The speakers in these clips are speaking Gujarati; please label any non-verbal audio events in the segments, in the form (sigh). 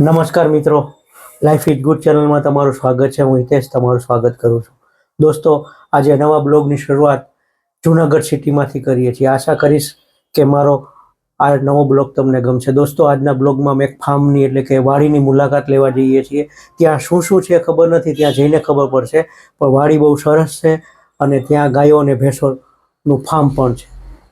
નમસ્કાર મિત્રો. લાઈફ ઇઝ ગુડ ચેનલમાં તમારું સ્વાગત છે. હું હિતેશ તમારું સ્વાગત કરું છું. દોસ્તો, આજે નવા બ્લોગની શરૂઆત જુનાગઢ સિટીમાંથી કરીએ છીએ. આશા કરીશ કે મારો આ નવો બ્લોગ તમને ગમશે. દોસ્તો, આજના બ્લોગમાં એક ફાર્મની એટલે કે વાડીની મુલાકાત લેવા જઈએ છીએ. ત્યાં શું શું છે ખબર નથી. ત્યાં જઈને ખબર પડશે. પણ વાડી બહુ સરસ છે અને ત્યાં ગાયો અને ભેંસોનું ફાર્મ પણ છે.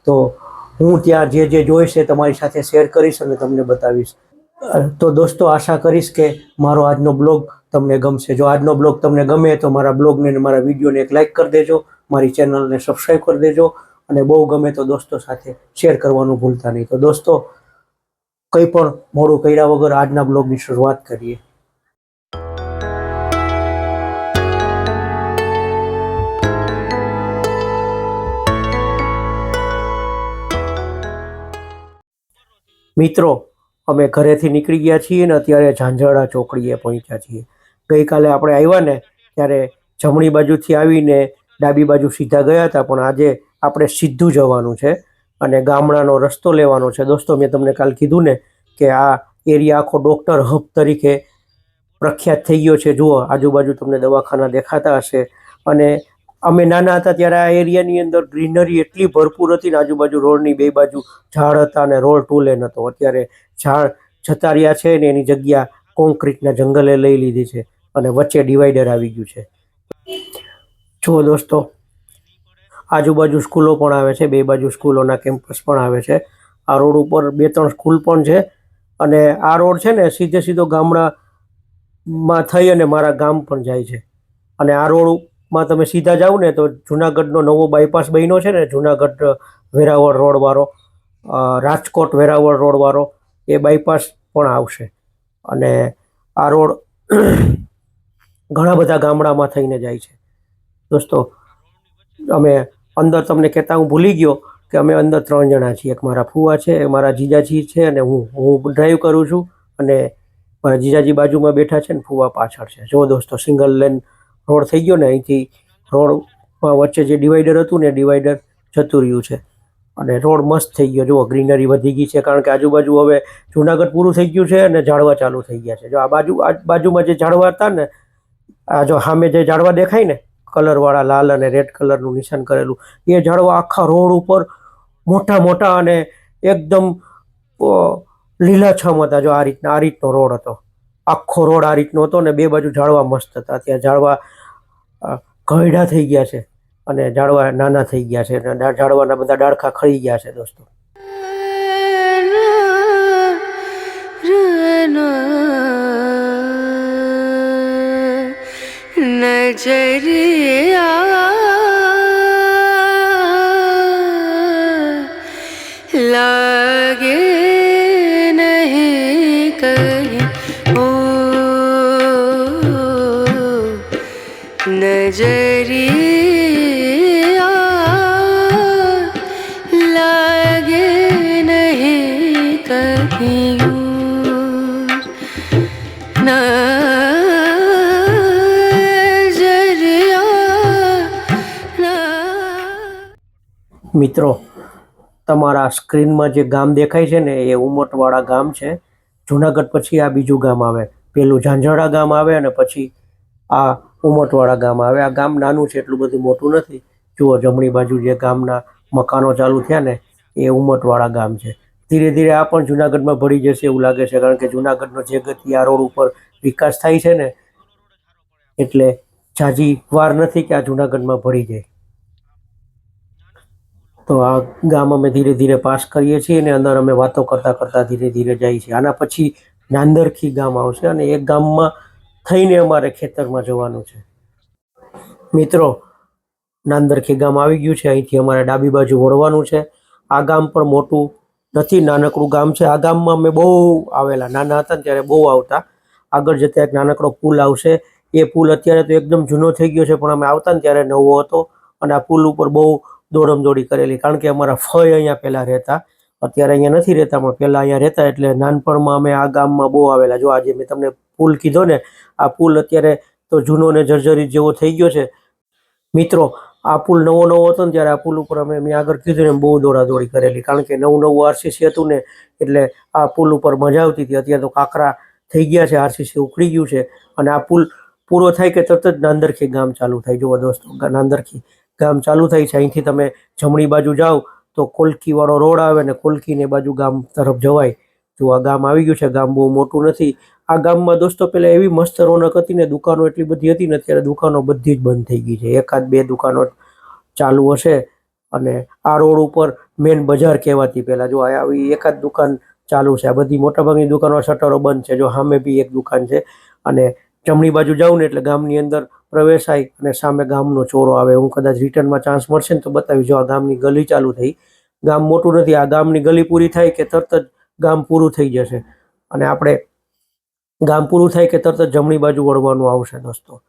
તો હું ત્યાં જે જે જોઈશ એ તમારી સાથે શેર કરીશ અને તમને બતાવીશ. તો દોસ્તો, આશા કરીશ કે મારો આજનો બ્લોગ તમને ગમશે. જો આજનો બ્લોગ તમને ગમે તો મારા બ્લોગને અને મારા વિડીયોને એક લાઇક કરી દેજો, મારી ચેનલને સબસ્ક્રાઈબ કરી દેજો અને બહુ ગમે તો દોસ્તો સાથે શેર કરવાનું ભૂલતા નહીં. તો દોસ્તો, કંઈ પણ મોડું કર્યા વગર આજના બ્લોગની શરૂઆત કરીએ. મિત્રો અમે ઘરેથી નીકળી ગયા છીએ ને અત્યારે ઝાંઝરડા ચોકડીએ પહોંચ્યા છીએ. ગઈકાલે આપણે આવ્યા ને ત્યારે જમણી બાજુથી આવીને ડાબી બાજુ સીધા ગયા હતા, પણ આજે આપણે સીધું જવાનું છે અને ગામડાનો રસ્તો લેવાનો છે. દોસ્તો, મેં તમને કાલ કીધું ને કે આ એરિયા આખો ડૉક્ટર હબ તરીકે પ્રખ્યાત થઈ ગયો છે. જુઓ, આજુબાજુ તમને દવાખાના દેખાતા હશે અને અમે નાના હતા ત્યારે આ એરિયાની અંદર ગ્રીનરી એટલી ભરપૂર હતી ને આજુબાજુ રોડની બે બાજુ ઝાડ હતા અને રોડ ટુ લેન હતો. અત્યારે ઝાડ જતા રહ્યા છે ને એની જગ્યા કોન્ક્રીટના જંગલે લઈ લીધી છે અને વચ્ચે ડિવાઈડર આવી ગયું છે. જુઓ દોસ્તો, આજુબાજુ સ્કૂલો પણ આવે છે, બે બાજુ સ્કૂલોના કેમ્પસ પણ આવે છે. આ રોડ ઉપર બે ત્રણ સ્કૂલ પણ છે અને આ રોડ છે ને સીધે સીધો ગામડામાં થઈ અને મારા ગામ પણ જાય છે. અને આ રોડમાં તમે સીધા જાઓ ને તો જુનાગઢનો નવો બાયપાસ બન્યો છે ને, જુનાગઢ વેરાવળ રોડવાળો રાજકોટ વેરાવળ રોડવાળો, એ બાયપાસ પણ આવશે. અને આ રોડ (clears throat) ઘણા બધા ગામડામાં થઈને જાય છે. દોસ્તો, અમે અંદર તમને કહેતા હું ભૂલી ગયો કે અમે અંદર ત્રણ જણા છીએ. એક મારા ફુવા છે મારા જીજાજી છે અને હું હું ડ્રાઈવ કરું છું અને મારા જીજાજી બાજુમાં બેઠા છે ને ફુવા પાછળ છે. જો દોસ્તો સિંગલ લેન રોડ થઈ ગયો ને અહીંથી રોડમાં વચ્ચે જે ડિવાઈડર હતું ને ડિવાઈડર જતું રહ્યું છે. અને રોડ મસ્ત થઈ ગયો. જુઓ, ગ્રીનરી વધી ગઈ છે કારણ કે આજુબાજુ હવે જુનાગઢ પૂરું થઈ ગયું છે અને ઝાડવા ચાલુ થઈ ગયા છે. જો આ બાજુ, આ બાજુમાં જે ઝાડવા હતા ને, આ જો સામે જે ઝાડવા દેખાય ને, કલરવાળા લાલ અને રેડ કલરનું નિશાન કરેલું, એ ઝાડવા આખા રોડ ઉપર મોટા મોટા અને એકદમ લીલાછમ હતા. જો આ રીતના, આ રીતનો રોડ હતો. આખો રોડ આ રીતનો હતો ને બે બાજુ ઝાડવા મસ્ત હતા. ત્યાં ઝાડવા ઘયડા થઈ ગયા છે અને ઝાડવા નાના થઈ ગયા છે અને ઝાડવાના બધા ડાળખા ખરી ગયા છે દોસ્તો નજરિયા લાગે નજરિયા લાગે નહીં મિત્રો તમારા સ્ક્રીનમાં જે ગામ દેખાય છે ને, એ ઉમટવાળા ગામ છે. જુનાગઢ પછી આ બીજું ગામ આવે. પેલું ઝાંઝરા ગામ આવે અને પછી આ ઉમટવાળા ગામ આવે. આ ગામ નાનું છે, એટલું બધું મોટું નથી. જુઓ, જમણી બાજુ જે ગામના મકાનો ચાલુ થયા ને, એ ઉમટવાળા ગામ છે. ધીરે ધીરે આ પણ જુનાગઢમાં ભળી જશે એવું લાગે છે, કારણ કે જુનાગઢનો જે ગતિ આ રોડ ઉપર વિકાસ થાય છે ને, એટલે જાજી વાર નથી કે આ જુનાગઢમાં ભળી જાય. તો આ ગામ અમે ધીરે ધીરે પાસ કરીએ છીએ અને અંદર અમે વાતો કરતા કરતાં ધીરે ધીરે જઈએ છીએ આના પછી નાંદરખી ગામ આવશે અને એ ગામમાં થઈને અમારે ખેતરમાં જવાનું છે. મિત્રો નાંદરખી ગામ આવી ગયું છે. અહીંથી અમારે ડાબી બાજુ વળવાનું છે. આ ગામ પણ મોટું નથી, નાનકડું ગામ છે. આ ગામમાં અમે બહુ આવેલા. નાના હતા ને ત્યારે બહુ આવતા. આગળ જતા એક નાનકડો પુલ આવશે. એ પુલ અત્યારે તો એકદમ જૂનો થઈ ગયો છે, પણ અમે આવતા ને ત્યારે નવો હતો અને આ પુલ ઉપર બહુ દોડમદોડી કરેલી. કારણ કે અમારા ફય અહીંયા પહેલાં રહેતા. અત્યારે અહીંયા નથી રહેતા, પણ પહેલાં અહીંયા રહેતા એટલે નાનપણમાં અમે આ ગામમાં બહુ આવેલા. જો આજે મેં તમને પુલ કીધો ને, આ પુલ અત્યારે તો જૂનો ને જર્જરિત જેવો થઈ ગયો છે. મિત્રો, આ પુલ નવો નવો હતો ને ત્યારે આ પુલ ઉપર અમે મેં આગળ કીધું ને બહુ દોડાદોડી કરેલી. કારણ કે નવું નવું આરસીસી હતું ને, એટલે આ પુલ ઉપર મજા આવતી હતી. અત્યારે તો કાંકરા થઈ ગયા છે, આરસીસી ઉખડી ગયું છે. અને આ પુલ પૂરો થાય કે તરત જ નાંદરખી ગામ ચાલુ થાય. જુઓ દોસ્તો નાંદરખી ગામ ચાલુ થાય છે. અહીંથી તમે જમણી બાજુ જાઓ તો કોલકીવાળો રોડ આવે ને કોલકીને બાજુ ગામ તરફ જવાય. જો આ ગામ આવી ગયું છે, ગામ બહુ મોટું નથી. આ ગામમાં દોસ્તો પહેલાં એવી મસ્ત રોનક હતી ને, દુકાનો એટલી બધી હતી ને, અત્યારે દુકાનો બધી જ બંધ થઈ ગઈ છે. એકાદ બે દુકાનો ચાલુ હશે અને આ રોડ ઉપર મેન બજાર કહેવાતી પહેલાં જો આવી એકાદ દુકાન ચાલુ છે. આ બધી મોટાભાગની દુકાનો શટરો બંધ છે. જો સામે બી એક દુકાન છે અને જમણી બાજુ જાઉં ને એટલે ગામની અંદર પ્રવેશાય અને સામે ગામનો ચોરો આવે, હું કદાચ રિટર્નમાં ચાન્સ મળશે ને તો બતાવી જો આ ગામની ગલી ચાલુ થઈ, ગામ મોટું નથી, આ ગામની ગલી પૂરી થાય કે તરત જ ગામ પૂરું થઈ જશે? અને આપણે ગામ પૂરું થાય કે તરત જ જમણી બાજુ વળવાનું આવશે દોસ્તો?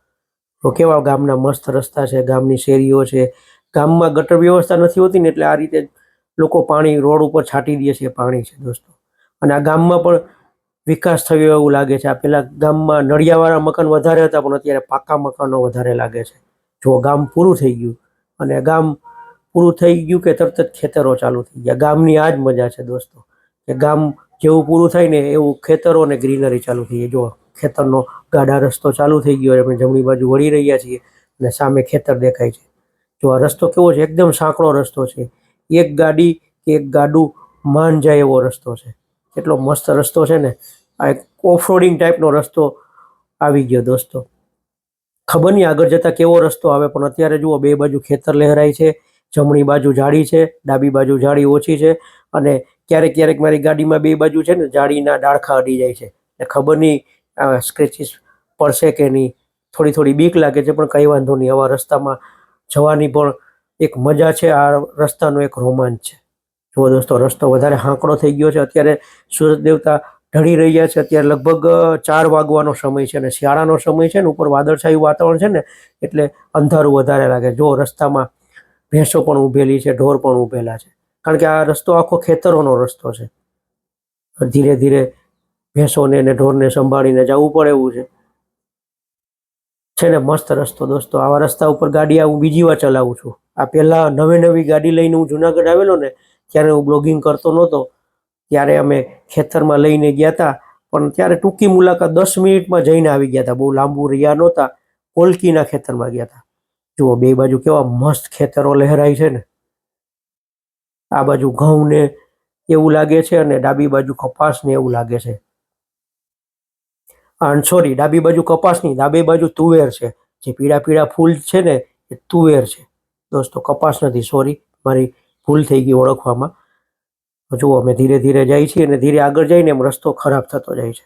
તો કેવા ગામના મસ્ત રસ્તા છે, ગામની શેરીઓ છે. ગામમાં ગટર વ્યવસ્થા નથી હોતી ને એટલે આ રીતે લોકો પાણી રોડ ઉપર છાંટી દે છે, પાણી છે દોસ્તો. અને આ ગામમાં પણ વિકાસ થયો એવું લાગે છે. આ પેલા ગામમાં નળિયાવાળા મકાન વધારે હતા, પણ અત્યારે પાકા મકાનો વધારે લાગે છે. જો ગામ પૂરું થઈ ગયું, અને ગામ પૂરું થઈ ગયું કે તરત જ ખેતરો ચાલુ થઈ ગયા. ગામની આ જ મજા છે દોસ્તો, કે ગામ જેવું પૂરું થાય ને એવું ખેતરો અને ગ્રીનરી ચાલુ થઈ ગઈ જો ખેતરનો ગાડા રસ્તો ચાલુ થઈ ગયો આપણે જમણી બાજુ વળી રહ્યા છીએ અને સામે ખેતર દેખાય છે. જો આ રસ્તો કેવો છે? એકદમ સાંકડો રસ્તો છે. એક ગાડી કે એક ગાડું માન જાય એવો રસ્તો છે. કેટલો મસ્ત રસ્તો છે ને. આ એક ઓફરોડિંગ ટાઈપનો રસ્તો આવી ગયો દોસ્તો. ખબર નહીં આગળ જતાં કેવો રસ્તો આવે, પણ અત્યારે જુઓ બે બાજુ ખેતર લહેરાય છે, જમણી બાજુ જાળી છે, ડાબી બાજુ જાળી ઓછી છે અને ક્યારેક ક્યારેક મારી ગાડીમાં બે બાજુ છે ને જાળીના ડાળખા અડી જાય છે. એટલે ખબર નહીં સ્ક્રેચીસ પડશે કે નહીં. થોડી થોડી બીક લાગે છે, પણ કંઈ વાંધો નહીં. આવા રસ્તામાં જવાની પણ એક મજા છે, આ રસ્તાનો એક રોમાંચ છે. જુઓ દોસ્તો, રસ્તો વધારે હાંકડો થઈ ગયો છે. અત્યારે સૂરજ દેવતા ઢળી રહ્યા છે. અત્યારે લગભગ ચાર વાગવાનો સમય છે અને શિયાળાનો સમય છે ને, ઉપર વાદળછાયું વાતાવરણ છે ને, એટલે અંધારું વધારે લાગે. જો રસ્તામાં ભેંસો પણ ઊભેલી છે, ઢોર પણ ઊભેલા છે. કારણ કે આ રસ્તો આખો ખેતરોનો રસ્તો છે. ધીરે ધીરે ભેંસોને ને ઢોરને સંભાળીને જવું પડે એવું છે. છે ને, મસ્ત રસ્તો દોસ્તો. આવા રસ્તા ઉપર ગાડી હું બીજી વાર ચલાવું છું. આ પહેલાં નવી નવી ગાડી લઈને હું જુનાગઢ આવેલો ને, ત્યારે હું બ્લોગિંગ કરતો નહોતો. ત્યારે અમે ખેતરમાં લઈને ગયા હતા. પણ ત્યારે ટૂંકી મુલાકાત દસ મિનિટમાં જઈને આવી ગયા હતા. બહુ લાંબુ રહ્યા નહોતા. કોલકીના ખેતરમાં ગયા હતા. જુઓ, બે બાજુ કેવા મસ્ત ખેતરો લહેરાય છે ને. આ બાજુ ઘઉં ને એવું લાગે છે અને ડાબી બાજુ કપાસ ને એવું લાગે છે. સોરી ડાબી બાજુ કપાસની ડાબી બાજુ તુવેર છે. જે પીળા પીળા ફૂલ છે ને, એ તુવેર છે. દોસ્તો, કપાસ નથી સોરી મારી ભૂલ થઈ ગઈ ઓળખવામાં. તો જુઓ, અમે ધીરે ધીરે જાય છીએ અને ધીરે આગળ જઈને એમ રસ્તો ખરાબ થતો જાય છે.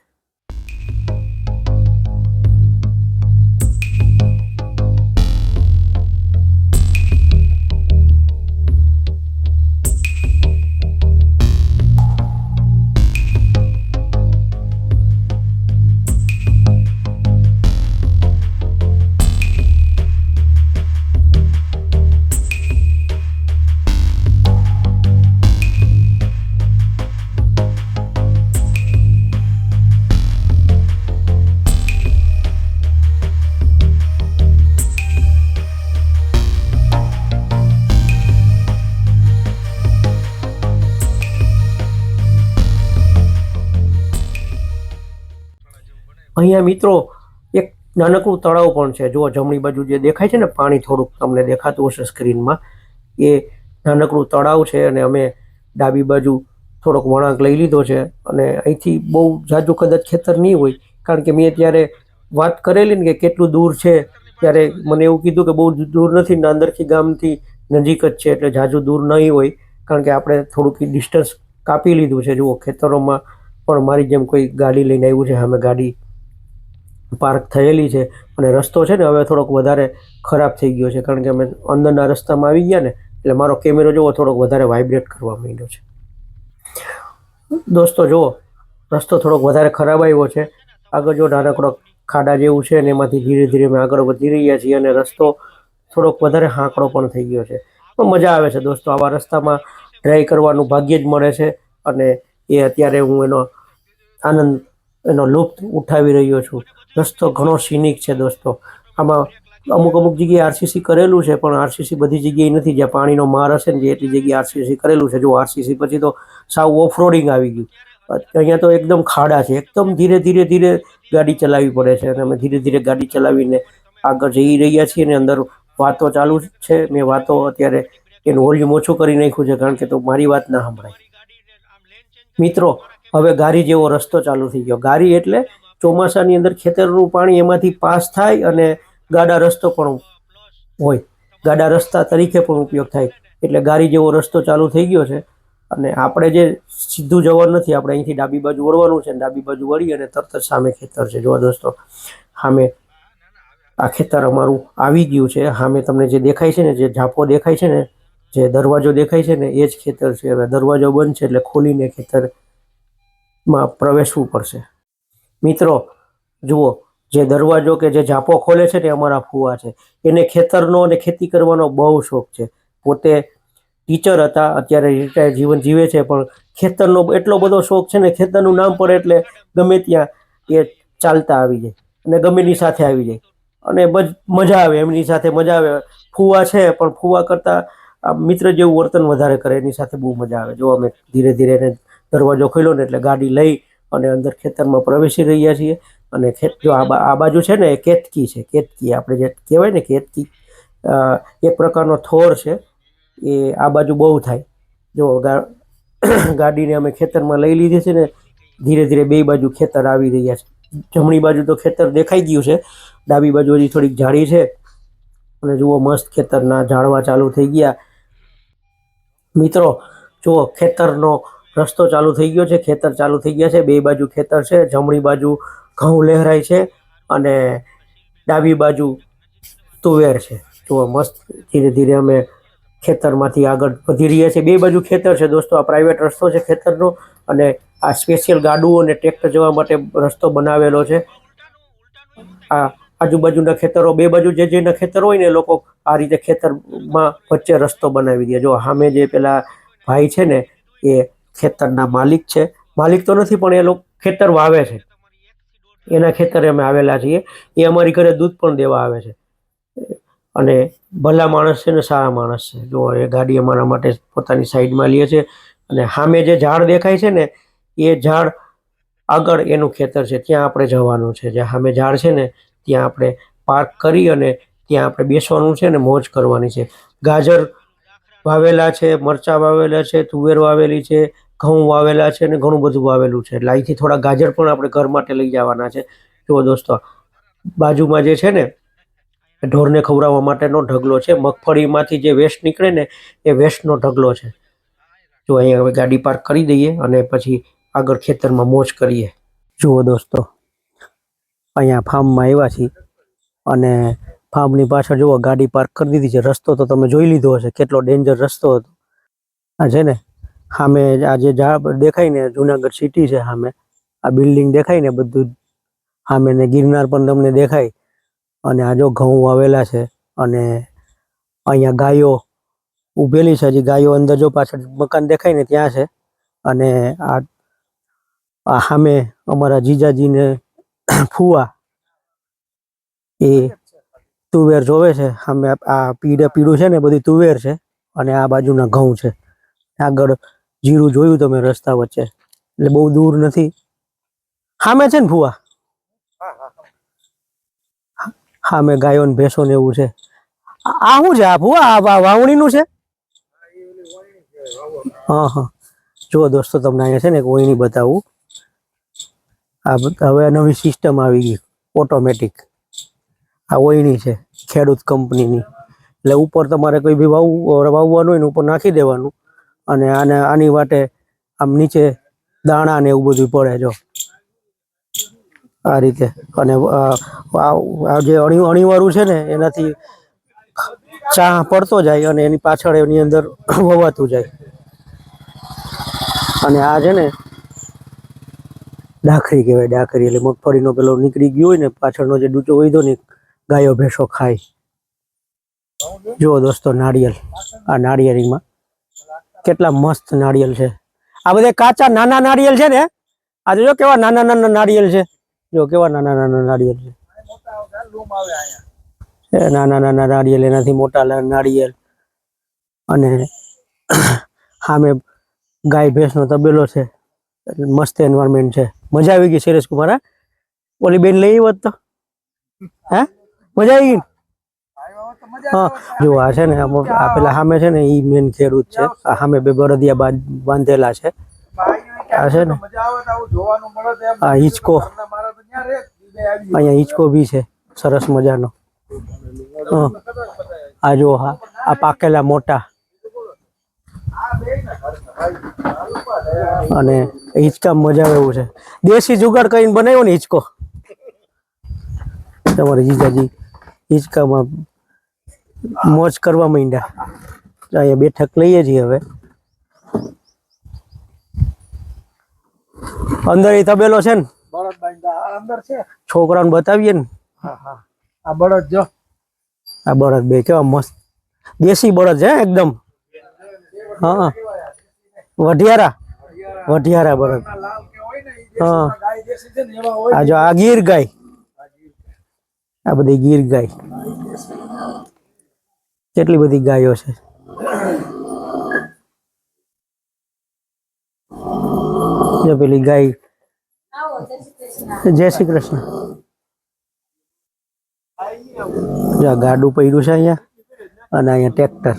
અહીંયા મિત્રો એક નાનકડું તળાવ પણ છે. જુઓ, જમણી બાજુ જે દેખાય છે ને, પાણી થોડુંક તમને દેખાતું હશે સ્ક્રીનમાં. એ નાનકડું તળાવ છે અને અમે ડાબી બાજુ થોડોક વળાંક લઈ લીધો છે અને અહીંથી બહુ જાજુ કદાચ ખેતર નહીં હોય, કારણ કે મેં ત્યારે વાત કરેલી ને કે કેટલું દૂર છે, ત્યારે મને એવું કીધું કે બહુ દૂર નથી, નાંદરખી ગામથી નજીક જ છે, એટલે જાજુ દૂર નહીં હોય, કારણ કે આપણે થોડુંક ડિસ્ટન્સ કાપી લીધું છે. જુઓ, ખેતરોમાં પણ મારી જેમ કોઈ ગાડી લઈને આવ્યું છે, અમે ગાડી પાર્ક થયેલી છે અને રસ્તો છે ને હવે થોડોક વધારે ખરાબ થઈ ગયો છે કારણ કે અમે અંદરના રસ્તામાં આવી ગયા ને એટલે મારો કેમેરો જોવો થોડોક વધારે વાઇબ્રેટ કરવા માંડ્યો છે. દોસ્તો જુઓ, રસ્તો થોડોક વધારે ખરાબ આવ્યો છે. આગળ જો નાનકડો ખાડા જેવું છે અને એમાંથી ધીરે ધીરે અમે આગળ વધી રહ્યા છીએ અને રસ્તો થોડોક વધારે હાંકડો પણ થઈ ગયો છે. પણ મજા આવે છે દોસ્તો, આવા રસ્તામાં ડ્રાઈવ કરવાનું ભાગ્ય જ મળે છે અને એ અત્યારે હું એનો આનંદ, એનો લુપ્ત ઉઠાવી રહ્યો છું. રસ્તો ઘણો સિનિક છે દોસ્તો. આમાં અમુક અમુક જગ્યાએ આરસીસી કરેલું છે, પણ આરસીસી બધી જગ્યાએ નથી. જ્યાં પાણીનો માર હશે ને એટલી જગ્યાએ આરસીસી કરેલું છે. જો આરસીસી પછી તો સાવ ઓફરોડિંગ આવી ગયું. અહીંયા તો એકદમ ખાડા છે. એકદમ ધીરે ધીરે ધીરે ગાડી ચલાવવી પડે છે. અને અમે ધીરે ધીરે ગાડી ચલાવીને આગળ જઈ રહ્યા છીએ અને અંદર વાતો ચાલુ છે. મેં વાતો અત્યારે એનું વોલ્યુમ ઓછું કરી નાખ્યું છે, કારણ કે તો મારી વાત ના સંભળાય. મિત્રો, હવે ગારી જેવો રસ્તો ચાલુ થઈ ગયો. ગારી એટલે ચોમાસાની અંદર ખેતરનું પાણી એમાંથી પાસ થાય અને ગાડા રસ્તો પણ હોય. ગાડા રસ્તા તરીકે પણ ઉપયોગ થાય. એટલે ગારી જેવો રસ્તો ચાલુ થઈ ગયો છે અને આપણે જે સીધું જવાનું નથી, આપણે અહીંથી ડાબી બાજુ વળવાનું છે ડાબી બાજુ વળી અને તરત જ સામે ખેતર છે. જોવા દોસ્તો, સામે આ ખેતર અમારું આવી ગયું છે. સામે તમને જે દેખાય છે ને, જે ઝાપો દેખાય છે ને, જે દરવાજો દેખાય છે ને, એ જ ખેતર છે. હવે દરવાજો બંધ છે એટલે ખોલીને ખેતરમાં પ્રવેશવું પડશે. મિત્રો, જુઓ, જે દરવાજો કે જે ઝાપો ખોલે છે ને અમારા ફુવા છે, એને ખેતરનો અને ખેતી કરવાનો બહુ શોખ છે. પોતે ટીચર હતા, અત્યારે રિટાયર જીવન જીવે છે, પણ ખેતરનો એટલો બધો શોખ છે ને, ખેતરનું નામ પડે એટલે ગમે ત્યાં એ ચાલતા આવી જાય અને ગમે એની સાથે આવી જાય. અને મજા આવે, એમની સાથે મજા આવે. ફુવા છે, પણ ફુવા કરતાં આ મિત્ર જેવું વર્તન વધારે કરે, એની સાથે બહુ મજા આવે. જો અમે ધીરે ધીરે એને દરવાજો ખોલ્યો ને એટલે ગાડી લઈ અને અંદર ખેતરમાં પ્રવેશી રહ્યા છીએ. અને ખેત જો આ બાજુ છે ને એ કેતકી છે, કેતકી આપણે જે કહેવાય ને કેતકી એક પ્રકારનો થોર છે. એ આ બાજુ બહુ થાય. જો (coughs) ગાડીને અમે ખેતરમાં લઈ લીધી છે ને, ધીરે ધીરે બે બાજુ ખેતર આવી રહ્યા છે. જમણી બાજુ તો ખેતર દેખાઈ ગયું છે. ડાબી બાજુ હજી થોડીક ઝાડી છે. અને જુઓ મસ્ત ખેતરના ઝાડવા ચાલુ થઈ ગયા. મિત્રો જો ખેતરનો રસ્તો ચાલુ થઈ ગયો છે, ખેતર ચાલુ થઈ ગયા છે, બે બાજુ ખેતર છે, જમણી બાજુ ઘઉં લહેરાય છે અને ડાબી બાજુ તુવેર છે. જુઓ, મસ્ત ધીરે ધીરે અમે ખેતરમાંથી આગળ વધી રહ્યા છીએ. બે બાજુ ખેતર છે દોસ્તો, આ પ્રાઇવેટ રસ્તો છે ખેતરનો અને આ સ્પેશિયલ ગાડું અને ટ્રેક્ટર જવા માટે રસ્તો બનાવેલો છે. આ આજુબાજુના ખેતરો, બે બાજુ જે જેના ખેતર હોય ને લોકો આ રીતે ખેતરમાં વચ્ચે રસ્તો બનાવી દે. જો સામે જે પેલા ભાઈ છે ને, એ ખેતરના માલિક છે. માલિક તો નથી, પણ એ લોકો ખેતર વાવે છે. એના ખેતરે અમે આવેલા છીએ. એ અમારી ઘરે દૂધ પણ દેવા આવે છે. અને ભલા માણસ છે ને સારા માણસ છે. જો એ ગાડી અમારા માટે પોતાની સાઈડમાં લે છે અને સામે જે ઝાડ દેખાય છે ને, એ ઝાડ આગળ એનું ખેતર છે. ત્યાં આપણે જવાનું છે. જે સામે ઝાડ છે ને, ત્યાં આપણે પાર્ક કરી અને ત્યાં આપણે બેસવાનું છે ને, મોજ કરવાની છે. ગાજર વાવેલા છે, મરચાં વાવેલા છે, તુવેર વાવેલી છે, ઘઉં વાવેલા છે અને ઘણું બધું વાવેલું છે. અહીંથી થોડા ગાજર પણ આપણે ઘર માટે લઈ જવાના છે. જુઓ દોસ્તો, બાજુમાં જે છે ને, ઢોરને ખવડાવવા માટેનો ઢગલો છે. મગફળીમાંથી જે વેસ્ટ નીકળે ને, એ વેસ્ટનો ઢગલો છે. જો અહીંયા હવે ગાડી પાર્ક કરી દઈએ અને પછી આગળ ખેતરમાં મોજ કરીએ. જુઓ દોસ્તો, અહીંયા ફાર્મમાં આવ્યા છીએ અને ફાર્મની પાછળ જુઓ, ગાડી પાર્ક કરી દીધી છે. રસ્તો તો તમે જોઈ લીધો હશે, કેટલો ડેન્જર રસ્તો હતો. આ છે ને, સામે આ જે દેખાય ને, જુનાગઢ સિટી છે સામે, આ બિલ્ડિંગ દેખાય ને બધું સામે ને ગિરનાર પણ તમને દેખાય. અને આ જો ઘઉં વાવેલા છે અને અહીંયા ગાયો ઉભેલી છે. હજી ગાયો અંદર જો પાછળ મકાન દેખાય ને ત્યાં છે. અને આ આ સામે અમારા જીજાજીને ફુવા એ તુવેર જોવે છે. સામે આ પીળે પીળું છે ને બધી તુવેર છે અને આ બાજુના ઘઉં છે. આગળ જીરું જોયું તમે રસ્તા વચ્ચે. એટલે બહુ દૂર નથી. સામે છે ને ફુવા સામે ગાયો ને ભેંસો ને એવું છે. આ શું છે આ ફુવા આ વાવણીનું છે? હા હા. જો દોસ્તો, તમને અહીંયા છે ને કોઈ નહીં બતાવું. આ હવે નવી સિસ્ટમ આવી ગઈ. ઓટોમેટિક આ ઓયણી છે, ખેડૂત કંપનીની. એટલે ઉપર તમારે કોઈ બી વાવવું વાવવાનું હોય ને ઉપર નાખી દેવાનું. અને આને, આની માટે આમ નીચે દાણા ને એવું બધું પડે જો. આ રીતે. અને આ જે અણી, અણીવાળું છે ને, એનાથી ચા પડતો જાય અને એની પાછળ એની અંદર વવાતું જાય. અને આ છે ને, ડાખરી કહેવાય, ડાખરી. એટલે મગફળીનો પેલો નીકળી ગયો હોય ને, પાછળનો જે ડૂચો વધ્યો ને ગાયો, ભેંસો ખાય. જુઓ દોસ્તો, નાળિયેર. આ નાળિયેરીમાં કેટલા મસ્ત નાળિયેર છે. આ બધા કાચા નાના નાળિયેર છે ને? આ જો કેવા નાના નાના નાળિયેર છે. જો કેવા નાના નાના નાળિયેર છે. નાના નાના નાળિયેર, એનાથી મોટા નાળિયેર. અને સામે ગાય, ભેંસનો તબેલો છે. મસ્ત એન્વાયરમેન્ટ છે. મજા આવી ગઈ સુરેશ કુમાર ઓલી બેન લઈ આવત તો. હા? મજા આવી હા જો આ છે ને આ પેલા સામે છે ને ઈ મેન ખેડૂત છે. આ સામે બે બળદિયા બાંધ- બાંધેલા છે. આ છે ને આ હિંચકો. અહીંયા હિંચકો બી છે. સરસ મજાનો. આ જો હા આ પાકેલા મોટા. અને હિંચકા મજા આવે એવું છે. દેશી જુગાડ કરીને બનાવ્યો ને હિંચકો. તમારે જીજાજી. હિંચકામાં મોજ કરવા માંડ્યા. અહીંયા બેઠક લઈએ છીએ હવે. અંદર એ તબેલો છે ને? અંદર છે? છોકરાને બતાવીએ ને. આ બળદ જો. આ બળદ બે કેવા મસ્ત. દેશી બળદ છે એકદમ. હા વઢિયારા. વઢિયારા બળદ. હા. આ જો આ ગીર ગાય. આ બધી ગીર ગાય. કેટલી બધી ગાયો છે? જો પેલી ગાય. જય શ્રી કૃષ્ણ. જો આ ગાડું પડ્યું છે અહીંયા, અને અહીંયા ટ્રેક્ટર.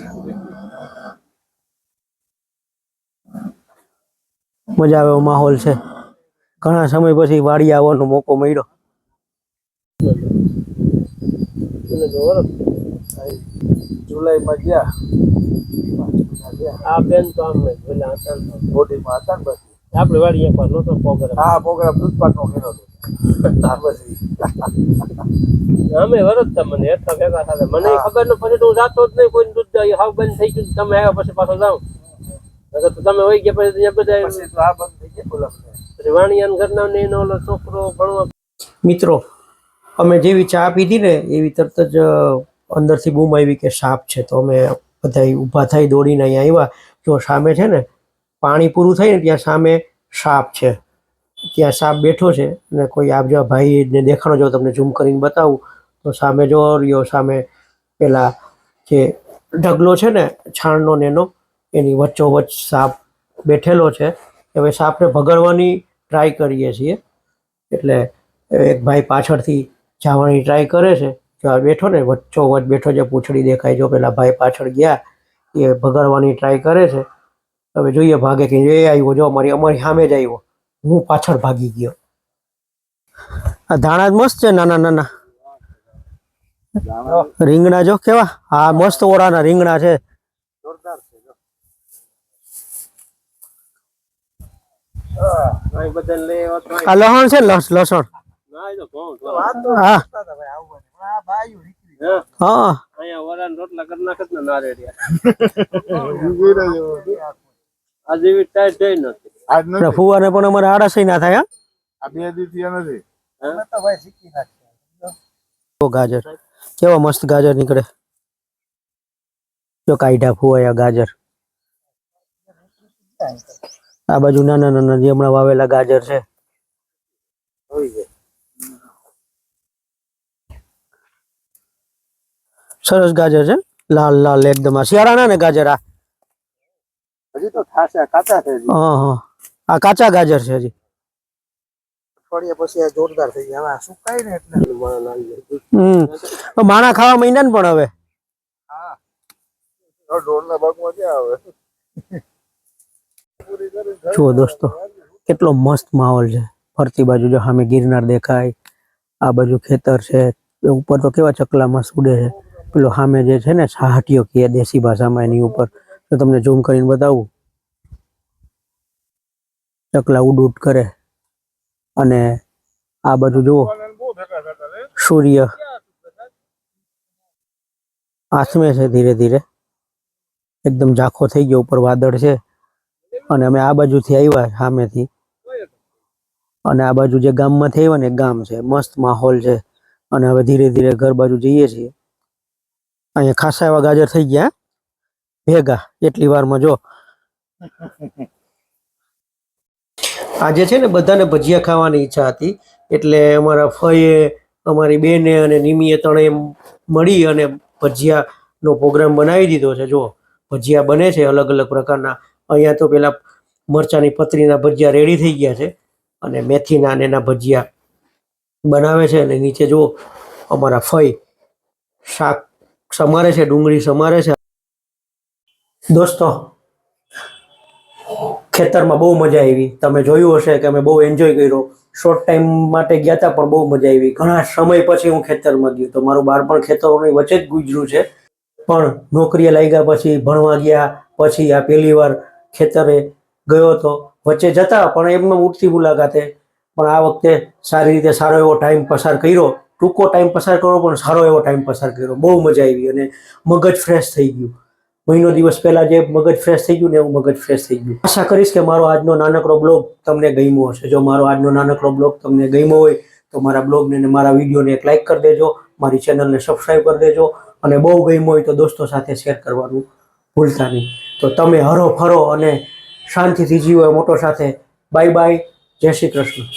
મજા આવે એવો માહોલ છે. ઘણા સમય પછી વાડી આવવાનો મોકો મળ્યો. જુલાઈમાં ગયા. આ બેન તો આમ પેલા હતા બોડીમાં હતા ને પછી આપણે વાડી એકવાર નતો પ્રોગ્રામ. હા પ્રોગ્રામ દૂધપાક કર્યો હતો. હા પછી. અમે વરસતા મને એટલા ભેગા થતા મને ખબર ન પછી હું જાતો જ નહીં કોઈ દૂધ હાવ બંધ થઈ ગયું તમે આવ્યા પછી પાછો જાઉં. નકર તો તમે વહી ગયા પછી બધા આ બંધ થઈ ગયા બોલા. પછી વાણિયાન ઘરના ને એનો ઓલો છોકરો ભણવા મિત્રો અમે જેવી ચા પીધી ને એવી તરત જ અંદરથી બૂમ આવી કે સાપ છે તો અમે બધા ઊભા થઈ દોડીને અહીંયા આવ્યા. જો સામે છે ને પાણી પૂરું થઈને ત્યાં સામે સાપ છે. ત્યાં સાપ બેઠો છે અને કોઈ આપ જો ભાઈને દેખાણો જો તમને ઝૂમ કરીને બતાવું, તો સામે જો રહ્યો, સામે પેલા જે ઢગલો છે ને છાણનો ને એનો, એની વચ્ચોવચ્ચ સાપ બેઠેલો છે. હવે સાપને ભગાડવાની ટ્રાય કરીએ છીએ. એટલે એક ભાઈ પાછળથી જવાની ટ્રાય કરે છે જો આ બેઠો ને વચ્ચો વચ્ચ બેઠો જે પૂંછડી દેખાય જો પેલા ભાઈ પાછળ ગયા એ ભગાડવાની ટ્રાય કરે છે. હવે જોઈએ ભાગે કે એ આવ્યો જો અમારી અમારી સામે જ આવ્યો. હું પાછળ ભાગી ગયો. આ ધાણા જ મસ્ત છે નાના નાના. રીંગણા જો કેવા હા મસ્ત ઓળાના રીંગણા છે. જોરદાર છે જો. આ લસણ છે લસણ. વાત તો હા. કરતા હતા ભાઈ આવવાની પણ આ બાયું નીકળી ગયું. હા. અહીંયા વરાન રોટલા કરી નાખત ને નારેડિયા આ (laughs) આ જેવી ટાઈટ થઈ નથી. આજ નથી. ફુવાને પણ અમારે આડસઈ ના થાય ગાજર. કેવા મસ્ત ગાજર નીકળે. જો કાઢ્યા ફુવાયા ગાજર. આ બાજુ નાના નાના જે હમણાં વાવેલા ગાજર છે હોય છે સરસ ગાજર છે. લાલ લાલ એકદમ શિયાળાના ને ગાજર આ? હજી તો થાશે કાચા છે હા હા. આ કાચા ગાજર છે હજી. અઠવાડિયા પછી આ જોરદાર થઈ ગયા. હવે સુકાય ને એટલે માણસ આવી જાય. માણા ખાવા માંડ્યા ને પણ હવે? હા. ઢોરના ભાગમાં ક્યાં આવે જુઓ દોસ્તો કેટલો મસ્ત માહોલ છે. ફરતી બાજુ જો સામે ગિરનાર દેખાય. આ બાજુ ખેતર છે. ઉપર તો કેવા ચકલા મસ્ત ઉડે છે. પેલો સામે જે છે ને સાહટીઓ કહે દેશી ભાષામાં એની ઉપર. તો તમને ઝૂમ કરીને બતાવું. ચકલા ઉડ ઉડ કરે. અને આ બાજુ જુઓ. સૂર્ય આસમે છે ધીરે ધીરે. એકદમ ઝાંખો થઈ ગયો, ઉપર વાદળ છે. અને અમે આ બાજુથી આવ્યા સામેથી. અને આ બાજુ જે ગામમાંથી આવ્યા ને ગામ છે. મસ્ત માહોલ છે. અને હવે ધીરે ધીરે ઘર બાજુ જઈએ છીએ. અહીંયા ખાસા એવા ગાજર થઈ ગયા ભેગા, એટલી વારમાં જો. આજે છે ને બધાને ભજીયા ખાવાની ઈચ્છા હતી, એટલે અમારા ફઈએ, અમારી બેને અને નિમીએ ત્રણે મળી અને ભજીયાનો પ્રોગ્રામ બનાવી દીધો છે. જો, ભજીયા બને છે અલગ અલગ પ્રકારના. અહીંયા તો પેલા મરચાંની પતરીના ભજીયા રેડી થઈ ગયા છે અને મેથીના ને એના ભજીયા બનાવે છે. અને નીચે જો અમારા ફઈ શાક સમારે છે, ડુંગળી સમારે છે. દોસ્તો, ખેતરમાં બહુ મજા આવી. તમે જોયું હશે કે અમે બહુ એન્જોય કર્યો. શોર્ટ ટાઈમ માટે ગયા હતા, પણ બહુ મજા આવી. ઘણા સમય પછી હું ખેતરમાં ગયો. તો મારું બાળપણ ખેતરોની વચ્ચે જ ગુજર્યું છે. પણ નોકરીએ લાગ્યા પછી, ભણવા ગયા પછી આ પહેલી વાર ખેતરે ગયો હતો વચ્ચે જતા, પણ એમને ઉઠતી મુલાકાતે. પણ આ વખતે સારી રીતે સારો એવો ટાઈમ પસાર કર્યો. ટૂંકો ટાઈમ પસાર કરવો, પણ સારો એવો ટાઈમ પસાર કર્યો. બહુ મજા આવી અને મગજ ફ્રેશ થઈ ગયું. મહિનો દિવસ પહેલાં જે મગજ ફ્રેશ થઈ ગયું ને એવું મગજ ફ્રેશ થઈ ગયું. આશા કરીશ કે મારો આજનો નાનકડો બ્લોગ તમને ગમ્યો હશે. જો મારો આજનો નાનકડો બ્લોગ તમને ગમ્યો હોય, તો મારા બ્લોગને અને મારા વિડીયોને એક લાઇક કરી દેજો. મારી ચેનલને સબસ્ક્રાઈબ કરી દેજો. અને બહુ ગમ્યો હોય તો દોસ્તો સાથે શેર કરવાનું ભૂલતા નહીં. તો તમે હરો ફરો અને શાંતિથી જીવો મોટો સાથે. બાય બાય જય શ્રી કૃષ્ણ.